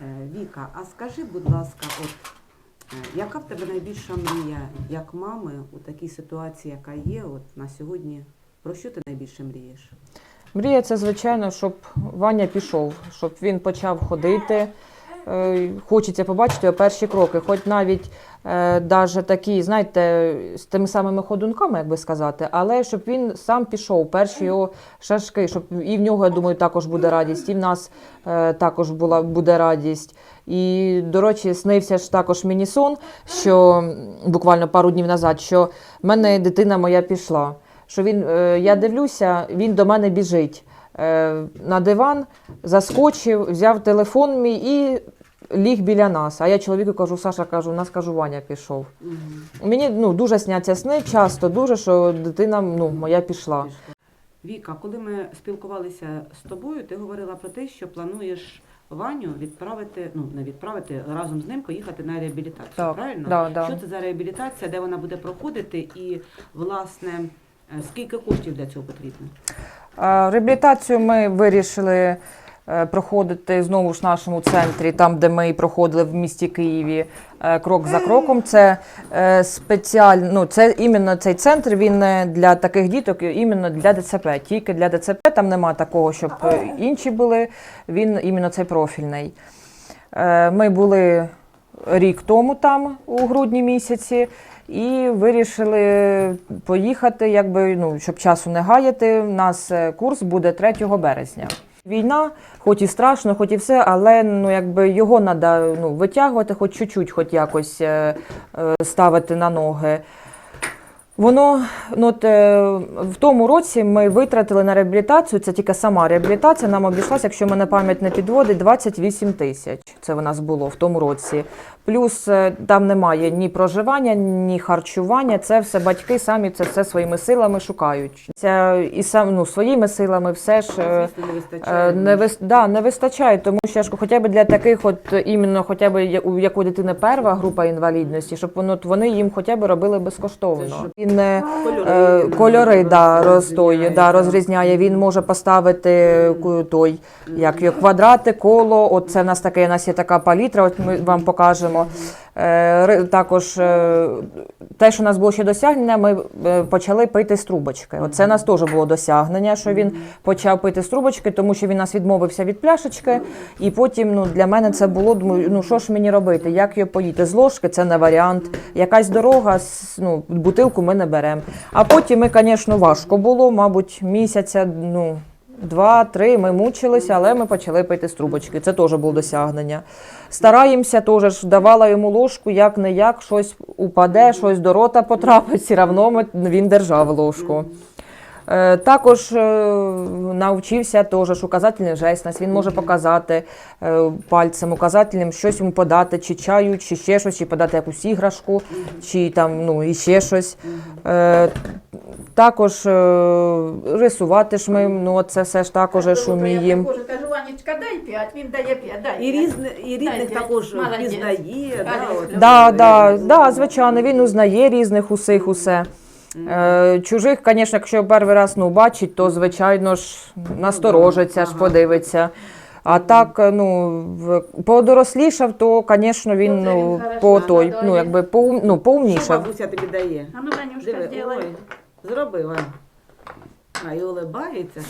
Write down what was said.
Е, Віка, а скажи, будь ласка, от е, яка в тебе найбільша мрія як мами у такій ситуації, яка є от на сьогодні? Про що ти найбільше мрієш? Мрія це, звичайно, щоб Ваня пішов, щоб він почав ходити. Е, Хочеться побачити перші кроки, хоч навіть е, даже такі, знаєте, з тими самими ходунками, як би сказати, але щоб він сам пішов, перші його шашки, щоб і в нього, я думаю, також буде радість, і в нас е, також була буде радість. І, до речі, снився ж також мені сон, що буквально пару днів назад, що в мене дитина моя пішла. Що він, е, я дивлюся, він до мене біжить е, на диван, заскочив, взяв телефон мій і ліг біля нас. А я чоловіку кажу, Саша кажу, у нас кажу, Ваня пішов. Мені ну, дуже сняться сни, часто дуже, що дитина ну, моя пішла. Віка, коли ми спілкувалися з тобою, ти говорила про те, що плануєш Ваню відправити, ну не відправити разом з ним поїхати на реабілітацію. Так, правильно? да, да. Що це за реабілітація, де вона буде проходити, і власне е, скільки коштів для цього потрібно? Реабілітацію ми вирішили проходити знову ж в нашому центрі, там, де ми проходили в місті Києві, е, крок за кроком. Це е, спеціально, ну, це іменно цей центр, він е, для таких діток, іменно для ДЦП. Тільки для ДЦП там нема такого, щоб е, інші були. Він іменно цей профільний. Е, Ми були рік тому там, у грудні місяці, і вирішили поїхати, якби, ну, щоб часу не гаяти. У нас е, курс буде 3 березня. Війна, хоч і страшно, хоч і все, але ну, якби його треба ну, витягувати, хоч чуть-чуть, хоч якось е, е, ставити на ноги. Воно ну, от, е, в тому році ми витратили на реабілітацію. Це тільки сама реабілітація. Нам обійшлася, якщо мене пам'ять не підводить, 28 тисяч. Це в нас було в тому році. Плюс е, там немає ні проживання, ні харчування. Це все батьки самі це все своїми силами шукають. Це і сам ну, своїми силами все ж. е, Звісно, не вистачає. Не, вис... да, не вистачає, тому що ж хоча б для таких, от іменно хоча б у якої дитини перша група інвалідності, щоб воно вони їм хоча б робили безкоштовно. Він е, Кольори, е, да, розтої, розрізняє, да, розрізняє. Він може поставити той, як квадрати, коло. От це в нас таке, у нас є така палітра, от ми вам покажемо. Е, Також е, те, що у нас було ще досягнення, ми е, почали пити з трубочки. Оце у нас теж було досягнення, що він почав пити з трубочки, тому що він нас відмовився від пляшечки. І потім ну, для мене це було, думаю, ну що ж мені робити? Як його поїти? З ложки це не варіант. Якась дорога, ну, бутилку ми не беремо. А потім ми, звісно, важко було, мабуть, місяця, ну. Два-три ми мучилися, але ми почали пити з трубочки. Це теж було досягнення. Стараємося теж давала йому ложку, як не як, щось упаде, щось до рота потрапить, все одно він держав ложку. Е, Також е, навчився теж указательний жест. Він може показати е, пальцем указательним щось йому подати, чи чаю, чи ще щось, чи подати якусь іграшку, чи там ну і ще щось. Також е, рисувати ж ми, ну це все ж також ж уміємо. Кажу, кажу, Ванечка, дай п'ять, він дає п'ять, дай І, різне, і різних також Молодець. пізнає. Да, от. Да, да, да, звичайно, він узнає різних усіх усе. Е, чужих, звісно, якщо перший раз ну, бачить, то звичайно ж насторожиться, ж подивиться. А так, ну, подорослішав, то, звісно, він він ну, хорошо по той, ну, якби поум, ну, Що поумнішав. бабуся тобі дає? А ну, Ванюшка, Диви, ой, Вань. А, і улибається.